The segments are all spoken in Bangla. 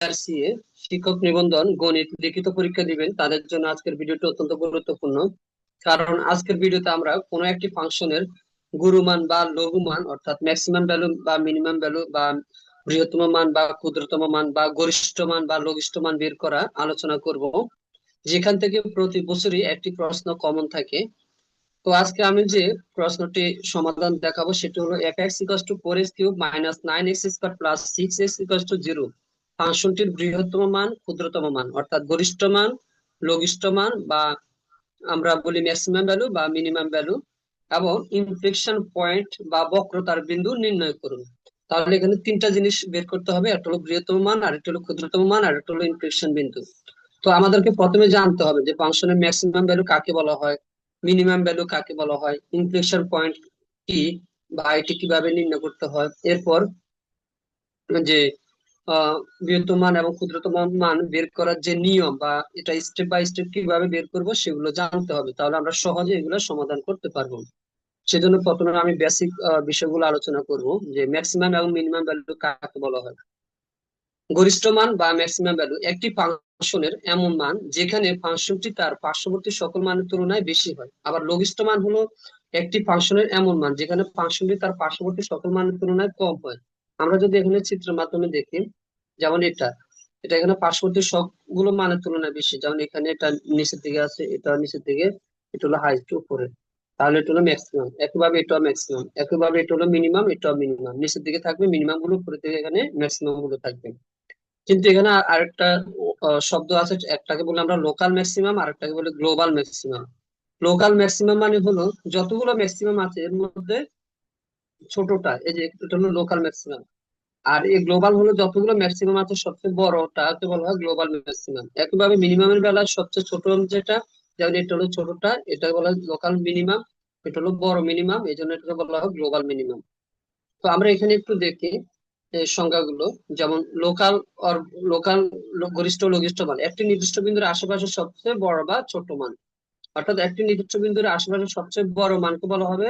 বিআরসিএ শিক্ষক নিবন্ধন, গণিত লিখিত পরীক্ষা দিবেন। তাদের জন্য আজকের ভিডিওটি অত্যন্ত গুরুত্বপূর্ণ। কারণ আজকের ভিডিওতে আমরা কোনো একটি ফাংশনের গুরুমান বা লঘুমান, অর্থাৎ ম্যাক্সিমাম ভ্যালু বা মিনিমাম ভ্যালু বা বৃহত্তম মান বা ক্ষুদ্রতম মান বা গরিষ্ঠ মান বা লঘিষ্ঠ মান বের করা আলোচনা করব। যেখান থেকে প্রতি বছরই একটি প্রশ্ন কমন থাকে। তো আজকে আমি যে প্রশ্নটি সমাধান দেখাবো, সেটি হলো f x equals to four x cube minus nine x square plus six x equals to zero ফাংশনটির বৃহত্তম মান, ক্ষুদ্রতম মান, অর্থাৎ গরিষ্ঠ মান, লঘিষ্ঠ মান বা আমরা বলি ম্যাক্সিমাম ভ্যালু বা মিনিমাম ভ্যালু এবং ইনফ্লেকশন পয়েন্ট বা বক্রতার বিন্দু নির্ণয় করুন। তাহলে এখানে তিনটা জিনিস বের করতে হবে, একটা হলো বৃহত্তম মান, আর একটা হলো ক্ষুদ্রতম মান, আর একটা হলো ইনফ্লেকশন বিন্দু। তো আমাদেরকে প্রথমে জানতে হবে যে ফাংশনের ম্যাক্সিমাম ভ্যালু কাকে বলা হয় মিনিমাম ভ্যালু কাকে বলা হয় ইনফ্লেকশন পয়েন্ট কি বা এটি কীভাবে নির্ণয় করতে হয়, এরপর যে বৃহত্তম মান এবং ক্ষুদ্রতম মান বের করার যে নিয়ম বা এটা স্টেপ বাই স্টেপ কীভাবে বের করব সেগুলো জানতে হবে। তাহলে আমরা সহজে এগুলো সমাধান করতে পারব। সেজন্য প্রথমে আমি বেসিক বিষয়গুলো আলোচনা করব যে ম্যাক্সিমাম এবং মিনিমাম ভ্যালু কাকে বলা হয়। গরিষ্ঠ মান বা ম্যাক্সিমাম ভ্যালু একটি ফাংশনের এমন মান যেখানে ফাংশনটি তার পার্শ্ববর্তী সকল মানের তুলনায় বেশি হয়। আবার লঘিষ্ঠ মান হলো একটি ফাংশনের এমন মান যেখানে ফাংশনটি তার পার্শ্ববর্তী সকল মানের তুলনায় কম হয়। আমরা যদি এখানে চিত্রের মাধ্যমে দেখি, যেমন এটা এটা এখানে পার্শ্ববর্তী শখ সবগুলো মানের তুলনায় বেশি। যেমন এখানে এটা নিচের দিকে আছে, এটা নিচের দিকে, এটা হলো হাইস্ট উপরে। তাহলে এটা হলো ম্যাক্সিমাম একইভাবে এটা ম্যাক্সিমাম একইভাবে এটা হলো মিনিমাম এটাও মিনিমাম নিচের দিকে থাকবে মিনিমামগুলো উপরে দিকে এখানে ম্যাক্সিমামগুলো থাকবে। কিন্তু এখানে আরেকটা শব্দ আছে, একটাকে বলে আমরা লোকাল ম্যাক্সিমাম আরেকটাকে বলে গ্লোবাল ম্যাক্সিমাম লোকাল ম্যাক্সিমাম মানে হলো যতগুলো ম্যাক্সিমাম আছে, এর মধ্যে ছোটটা, এই যে এটা হলো লোকাল ম্যাক্সিমাম আর এই গ্লোবাল হলো যতগুলো ম্যাক্সিমাম আছে, সবচেয়ে বড়টা বলা হয় গ্লোবাল ম্যাক্সিমাম একইভাবে মিনিমামের বেলায় সবচেয়ে ছোট যেটা যেমন এটা হলো ছোটটা এটা বলা হয় লোকাল মিনিমাম এটা হলো বড় মিনিমাম এই জন্য এটাকে বলা হয় গ্লোবাল মিনিমাম তো আমরা এখানে একটু দেখি সংজ্ঞাগুলো যেমন লোকাল অর লোকাল গরিষ্ঠ লঘিষ্ঠ মান, একটি নির্দিষ্ট বিন্দুর আশেপাশে সবচেয়ে বড় বা ছোট মান। অর্থাৎ একটি নির্দিষ্ট বিন্দুর আশেপাশে সবচেয়ে বড় মানকে বলা হবে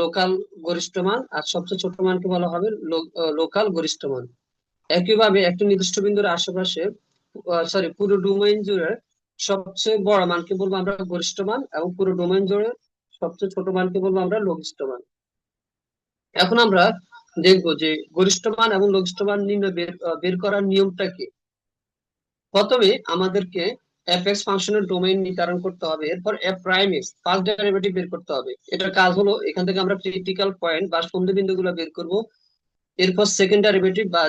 লোকাল গরিষ্ঠ মান আর সবচেয়ে ছোট মানকে বলা হবে লোকাল গরিষ্ঠ মান। একইভাবে একটি নির্দিষ্ট বিন্দুর আশেপাশে সরি পুরো ডোমেইন জুড়ে সবচেয়ে বড় মানকে বলব আমরা গরিষ্ঠ মান এবং পুরো ডোমেইন জুড়ে সবচেয়ে ছোট মানকে বলব আমরা লঘিষ্ঠ মান। এখন আমরা দেখব যে গরিষ্ঠ মান এবং লঘিষ্ঠ মান নির্ণয় বের করার নিয়মটা কি? প্রথমে আমাদেরকে এফ এক্স ফাংশনের ডোমেইন নির্ধারণ করতে হবে, এরপর f prime x first derivative বের করতে হবে। এটার কাজ হলো, এখান থেকে আমরা ক্রিটিক্যাল পয়েন্ট বা সন্ধি বিন্দুগুলো বের করব, এরপর সেকেন্ড ডেরিভেটিভ বা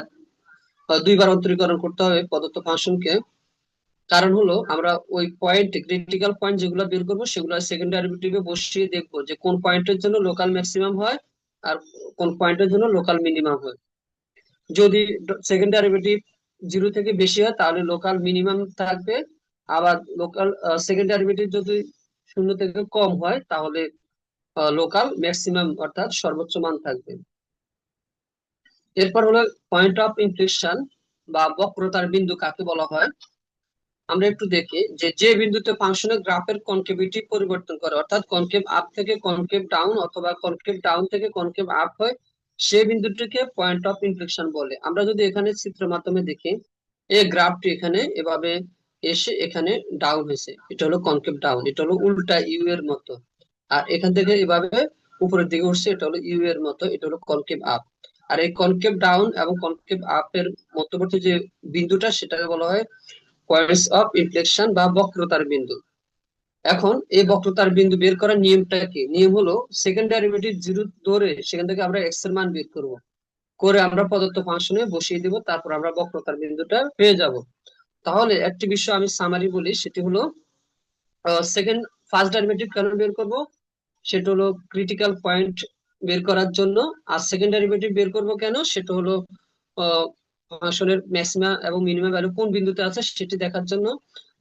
দুইবার অন্তরীকরণ করতে হবে প্রদত্ত ফাংশনকে। কারণ হলো, আমরা ওই পয়েন্ট ক্রিটিক্যাল পয়েন্ট যেগুলো বের করব, সেগুলো সেকেন্ড ডেরিভেটিভে বসিয়ে দেখব যে কোন পয়েন্টের জন্য লোকাল ম্যাক্সিমাম হয় আর কোন পয়েন্টের জন্য লোকাল মিনিমাম হয়। যদি সেকেন্ড ডেরিভেটিভ জিরো থেকে বেশি হয়, তাহলে লোকাল মিনিমাম থাকবে। আবার লোকাল সেকেন্ড ডেরিভেটিভ যদি শূন্য থেকে কম হয়, তাহলে লোকাল ম্যাক্সিমাম অর্থাৎ সর্বোচ্চ মান থাকবে। এরপর হলো পয়েন্ট অফ ইনফ্লেকশন বা বক্রতার বিন্দু কাকে বলা হয়? আমরা একটু দেখি যে যে বিন্দুতে ফাংশনের গ্রাফের কনকেভিটি পরিবর্তন করে, অর্থাৎ কনকেভ আপ থেকে কনকেভ ডাউন অথবা কনকেভ ডাউন থেকে কনকেভ আপ হয় সেই বিন্দুটিকে পয়েন্ট অফ ইনফ্লেকশন বলে। আমরা যদি এখানে চিত্র মাধ্যমে দেখি, এই গ্রাফটি এখানে এভাবে এসে এখানে ডাউন হয়েছে। এটা হলো কনকেভ ডাউন এটা হলো উল্টা ইউ এর মতো। আর এখান থেকে এভাবে উপরের দিকে উঠছে, এটা হলো ইউ এর মতো, এটা হলো কনকেভ আপ আর এই কনকেভ ডাউন এবং কনকেভ আপ এর মধ্যবর্তী যে বিন্দুটা, সেটাকে বলা হয় পয়েন্টস অফ ইনফ্লেকশন বা বক্রতার বিন্দু। এখন এই বক্রতার বিন্দু বের করার নিয়মটা কি? নিয়ম হলো সেকেন্ড ডেরিভেটিভ জিরো ধরে সেখান থেকে আমরা এক্সের মান বের করব। করে আমরা প্রদত্ত ফাংশনে বসিয়ে দিব, তারপর আমরা বক্রতার বিন্দুটা পেয়ে যাব। তাহলে একটি বিষয় আমি সামারি বলি, সেটি হলো সেকেন্ড ফার্স্ট ডেরিভেটিভ কেন বের করব? সেটা হলো ক্রিটিক্যাল পয়েন্ট বের করার জন্য। আর সেকেন্ড ডেরিভেটিভ বের করব কেন? সেটা হলো ফাংশনের ম্যাক্সিমা এবং মিনিমাম ভ্যালু কোন বিন্দুতে আছে সেটি দেখার জন্য।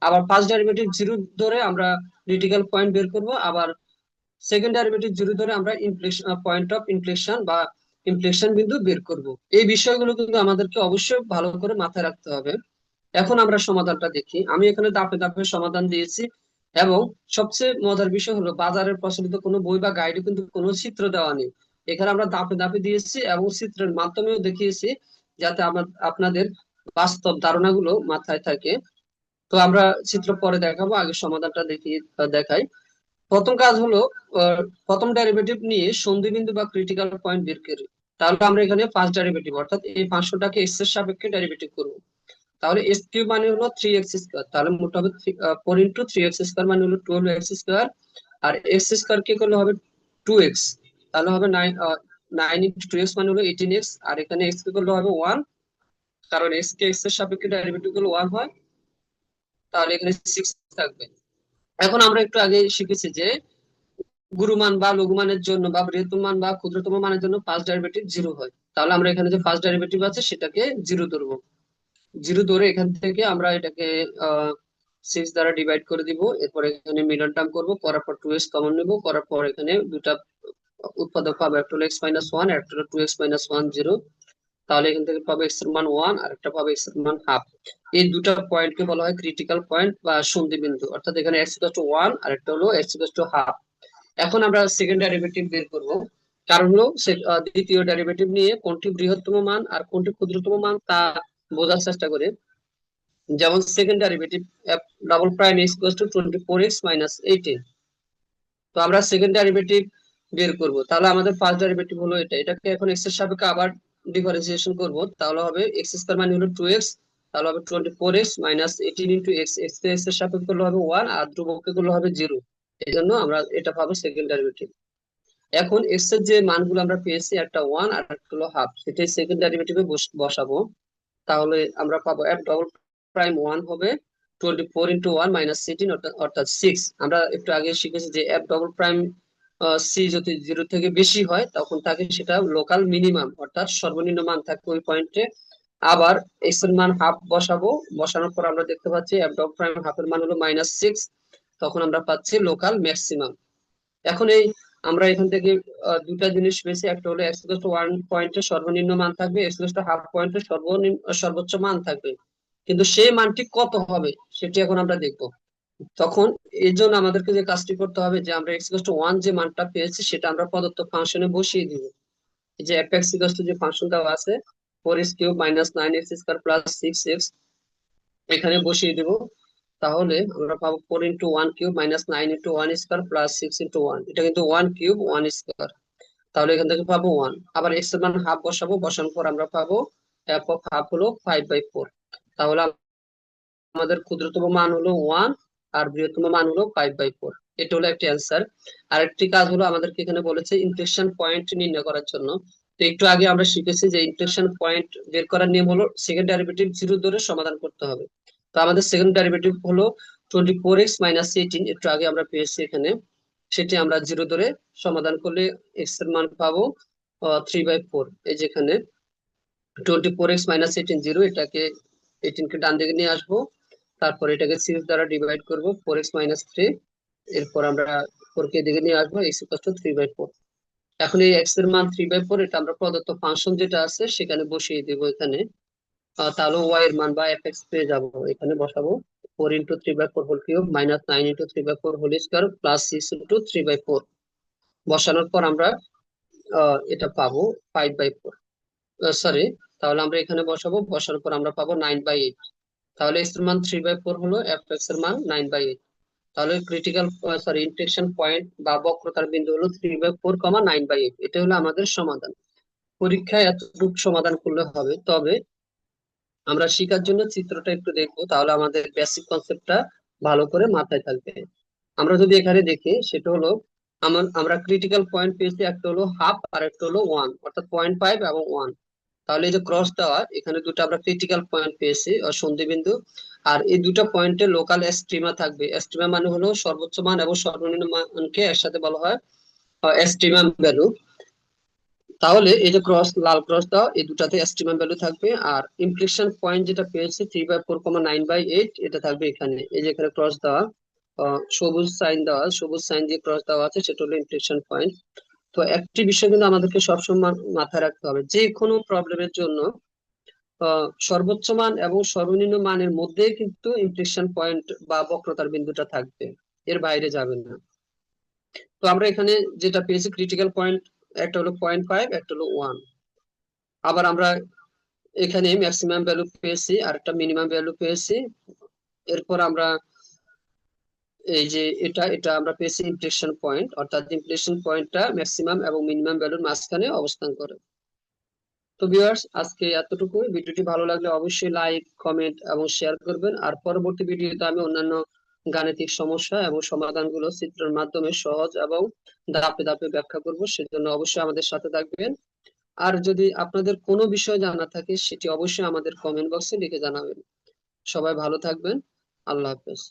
আবার ফার্স্ট ডেরিভেটিভ জিরো ধরে আমরা ক্রিটিক্যাল পয়েন্ট বের করব। আবার সেকেন্ড ডেরিভেটিভ জিরো ধরে আমরা ইনফ্লেশন পয়েন্ট অফ ইনফ্লেকশন বা ইনফ্লেকশন বিন্দু বের করব। এই বিষয়গুলো কিন্তু আমাদেরকে অবশ্যই ভালো করে মাথায় রাখতে হবে। এখন আমরা সমাধানটা দেখি। আমি এখানে দাপে দাপে সমাধান দিয়েছি এবং সবচেয়ে মজার বিষয় হলো, বাজারের প্রচলিত কোনো বই বা গাইডে কিন্তু কোনো চিত্র দেওয়া নেই। এখানে আমরা দাপে দাপে দিয়েছি এবং চিত্রের মাধ্যমেও দেখিয়েছি যাতে আপনাদের বাস্তব ধারণাগুলো মাথায় থাকে। তো আমরা চিত্র পরে দেখাবো, আগে সমাধানটা দেখি দেখাই। প্রথম কাজ হলো প্রথম ডেরিভেটিভ নিয়ে সন্ধিবিন্দু বা ক্রিটিক্যাল পয়েন্ট বের করি। তাহলে আমরা এখানে ফার্স্ট ডেরিভেটিভ অর্থাৎ এই ফাংশনটাকে এক্সের সাপেক্ষে ডেরিভেটিভ করব। তাহলে এক্স কিউব মানে হলো থ্রি এক্স স্কোয়ার তাহলে মোট হবে four into three x square মানে হলো টুয়েলভ এক্স স্কোয়ার আর এক্স স্কোয়ার কি করলে হবে? টু এক্স তাহলে হবে nine nine into two x মানে হলো এইটিন এক্স আর এখানে এক্স কি করলে হবে? ওয়ান কারণ এক্স কে এক্সের সাপেক্ষে ডেরিভেটিভ করলে ওয়ান হয়, তাহলে এখানে সিক্স থাকবে। এখন আমরা একটু আগে শিখেছি যে গুরুমান বা লঘুমানের জন্য বা বৃহত্তম মান বা ক্ষুদ্রতম মানের জন্য ফার্স্ট ডেরিভেটিভ জিরো হয়। তাহলে আমরা এখানে যে ফার্স্ট ডেরিভেটিভ আছে, সেটাকে জিরো ধরবো। জিরো ধরে এখান থেকে আমরা এটাকে সিক্স দ্বারা ডিভাইড করে দিব। এরপর এখানে মিডল টার্ম করব, করার পর টু এক্স কমন নেব, করার পর এখানে দুটা উৎপাদক পাবো, একটা হলো এক্স মাইনাস ওয়ান একটা হলো two x minus one zero তাহলে এখান থেকে পাবো এক্সের মান ওয়ান আর একটা পাবো এক্সের মান হাফ এই দুটা পয়েন্টকে বলা হয় ক্রিটিক্যাল পয়েন্ট বা সন্ধি বিন্দু। অর্থাৎ এখানে এক্স টু ওয়ান আর একটা হলো এক্স টু হাফ এখন আমরা সেকেন্ড ডেরিভেটিভ বের করব। কারণ হলো দ্বিতীয় ডেরিভেটিভ নিয়ে কোনটি বৃহত্তম মান আর কোনটি ক্ষুদ্রতম মান তা বোঝার চেষ্টা করে। যেমন second derivative double prime x equal to twenty four x minus eighteen তো আমরা সেকেন্ড ডেরিভেটিভ বের করব। তাহলে আমাদের ফার্স্ট ডেরিভেটিভ হলো এটা। এটাকে এখন এক্সের সাপেক্ষে আবার ডিফারেন্সিয়েশন করব। তাহলে হবে এক্স স্কয়ার মানে হলো টু এক্স তাহলে হবে twenty four x minus x x এক্সের সাপেক্ষে করলে হবে ওয়ান আর ধ্রুবককে করলে হবে জিরো এই জন্য আমরা এটা পাবো সেকেন্ড ডেরিভেটিভ এখন এক্সের যে মানগুলো আমরা পেয়েছি, একটা ওয়ান আর একটা হলো হাফ সেটাই সেকেন্ড ডেরিভেটিভে বসাবো। তাহলে আমরা পাবো এফ ডবল প্রাইম ওয়ান হবে twenty four into one minus sixteen অর্থাৎ সিক্স আমরা একটু আগে শিখেছি যে এফ ডবল প্রাইম সি যদি জিরো থেকে বেশি হয়, তখন তাকে সেটা লোকাল মিনিমাম অর্থাৎ সর্বনিম্ন মান থাকবে ওই পয়েন্টে আবার এক্সের মান হাফ বসাবো। বসানোর পর আমরা দেখতে পাচ্ছি এফ ডবল প্রাইম হাফের মান হলো মাইনাস সিক্স তখন আমরা পাচ্ছি লোকাল ম্যাক্সিমাম এখন এই আমরা এখান থেকে দুটা জিনিস পেয়েছি। একটা হলো এক্স টু ওয়ান পয়েন্টের সর্বনিম্ন মান থাকবে এক্স টু হাফ পয়েন্টের সর্বনিম্ন সর্বোচ্চ মান থাকবে। কিন্তু সেই মানটি কত হবে, সেটি এখন আমরা দেখব। তখন এই জন্য আমাদেরকে যে কাজটি করতে হবে, যে আমরা এক্স টু ওয়ান যে মানটা পেয়েছি, সেটা আমরা প্রদত্ত ফাংশনে বসিয়ে দিব। যে এফ এক্স টু যে ফাংশন দেওয়া আছে four x cube minus nine x square plus six x এখানে বসিয়ে দিব। তাহলে আমরা পাবো four into one cube minus nine into one square plus six into one এটা কিন্তু ওয়ান কিউব ওয়ান স্কোয়ার তাহলে এখান থেকে পাবো ওয়ান আবার এক্সের মান হাফ বসাবো, বসানোর পর আমরা পাবো এফ অফ হাফ হলো ফাইভ বাই ফোর তাহলে আমাদের ক্ষুদ্রতম মান হলো ওয়ান আর বৃহত্তম মান হলো ফাইভ বাই ফোর এটা হলো একটি অ্যান্সার আরেকটি কাজ হলো আমাদেরকে এখানে বলেছে ইনফ্লেকশন পয়েন্ট নির্ণয় করার জন্য। তো একটু আগে আমরা শিখেছি যে ইনফ্লেকশন পয়েন্ট বের করার নিয়ম হলো সেকেন্ড ডেরিভেটিভ জিরো ধরে সমাধান করতে হবে। তো আমাদের সেকেন্ড ডেরিভেটিভ হলো twenty four x minus eighteen একটু আগে আমরা পেয়েছি এখানে। সেটি আমরা জিরো ধরে সমাধান করলে এক্সের মান পাবো থ্রি বাই ফোর এই যেখানে twenty four x minus eighteen zero এটাকে এইটিনকে ডান দিকে নিয়ে আসব। তারপর এটাকে সিক্স দ্বারা ডিভাইড করব ফোর এক্স মাইনাস থ্রি এরপর আমরা ফোর কে দিকে নিয়ে আসব x equals to three by four এখন এই এক্সের মান থ্রি বাই ফোর এটা আমরা প্রদত্ত ফাংশন যেটা আছে, সেখানে বসিয়ে দিব এখানে। তাহলে ওয়াই এর মান বা এফ এক্স পেয়ে যাব। এখানে বসাবো four into three by four whole cube minus nine into three by four whole square plus six into three by four বসানোর পর আমরা এটা পাবো ফাইভ বাই ফোর সরি তাহলে আমরা এখানে বসাবো, বসানোর পর আমরা পাবো নাইন বাই এইট তাহলে এক্সের মান থ্রি বাই ফোর হলো এফ এক্সের মান নাইন বাই এইট তাহলে ক্রিটিক্যাল সরি ইনফ্লেকশন পয়েন্ট বা বক্রতার বিন্দু হলো three by four comma nine by eight এটা হলো আমাদের সমাধান। পরীক্ষায় এতটুকু সমাধান করলে হবে। তবে আমরা শিখার জন্য চিত্রটা একটু দেখব, তাহলে আমাদের বেসিক কনসেপ্টটা ভালো করে মাথায় থাকবে। আমরা যদি এখানে দেখি, সেটা হলো আমার, আমরা ক্রিটিক্যাল পয়েন্ট পেয়েছি, একটা হলো হাফ আর একটা হলো ওয়ান অর্থাৎ পয়েন্ট ফাইভ এবং ওয়ান তাহলে এই যে ক্রস দেওয়া এখানে দুটো আমরা ক্রিটিক্যাল পয়েন্ট পেয়েছি সন্ধি বিন্দু আর এই দুটো পয়েন্টে লোকাল এস্ট্রিমা থাকবে। এস্ট্রিমা মানে হলো সর্বোচ্চ মান এবং সর্বনিম্ন মানকে একসাথে বলা হয় এস্ট্রিমা ভ্যালু তাহলে এই যে ক্রস লাল ক্রস দেওয়া এই দুটাতে এস্টিমাম ভ্যালু থাকবে আর ইমপ্লিকেশন পয়েন্ট যেটা পেয়েছি three by four comma nine by eight এটা থাকবে এখানে। এই যে এখানে ক্রস দেওয়া সবুজ সাইন দেওয়া, সবুজ সাইন যে ক্রস দেওয়া আছে, সেটা হলো ইমপ্লিকেশন পয়েন্ট তো একটি বিষয় কিন্তু আমাদেরকে সবসময় মাথায় রাখতে হবে, যে কোনো প্রবলেমের জন্য সর্বোচ্চ মান এবং সর্বনিম্ন মানের মধ্যে কিন্তু ইমপ্লিকেশন পয়েন্ট বা বক্রতার বিন্দুটা থাকবে, এর বাইরে যাবে না। তো আমরা এখানে যেটা পেয়েছি ক্রিটিক্যাল পয়েন্ট একটা হলো পয়েন্ট ফাইভ একটা হলো ওয়ান আবার আমরা এখানে ম্যাক্সিমাম ভ্যালু পেয়েছি আর একটা মিনিমাম ভ্যালু পেয়েছি। এরপর আমরা এই যে এটা এটা আমরা পেয়েছি ইমপ্রেশন পয়েন্ট অর্থাৎ ইমপ্রেশন পয়েন্টটা ম্যাক্সিমাম এবং মিনিমাম ভ্যালুর মাঝখানে অবস্থান করে। তো ভিউয়ার্স আজকে এতটুকু ভিডিওটি ভালো লাগলে অবশ্যই লাইক কমেন্ট এবং শেয়ার করবেন। আর পরবর্তী ভিডিওতে আমি অন্যান্য গাণিতিক সমস্যা এবং সমাধানগুলো চিত্রের মাধ্যমে সহজ এবং ধাপে ধাপে ব্যাখ্যা করব, সেজন্য অবশ্যই আমাদের সাথে থাকবেন। আর যদি আপনাদের কোনো বিষয় জানা থাকে, সেটি অবশ্যই আমাদের কমেন্ট বক্সে লিখে জানাবেন। সবাই ভালো থাকবেন। আল্লাহ হাফেজ।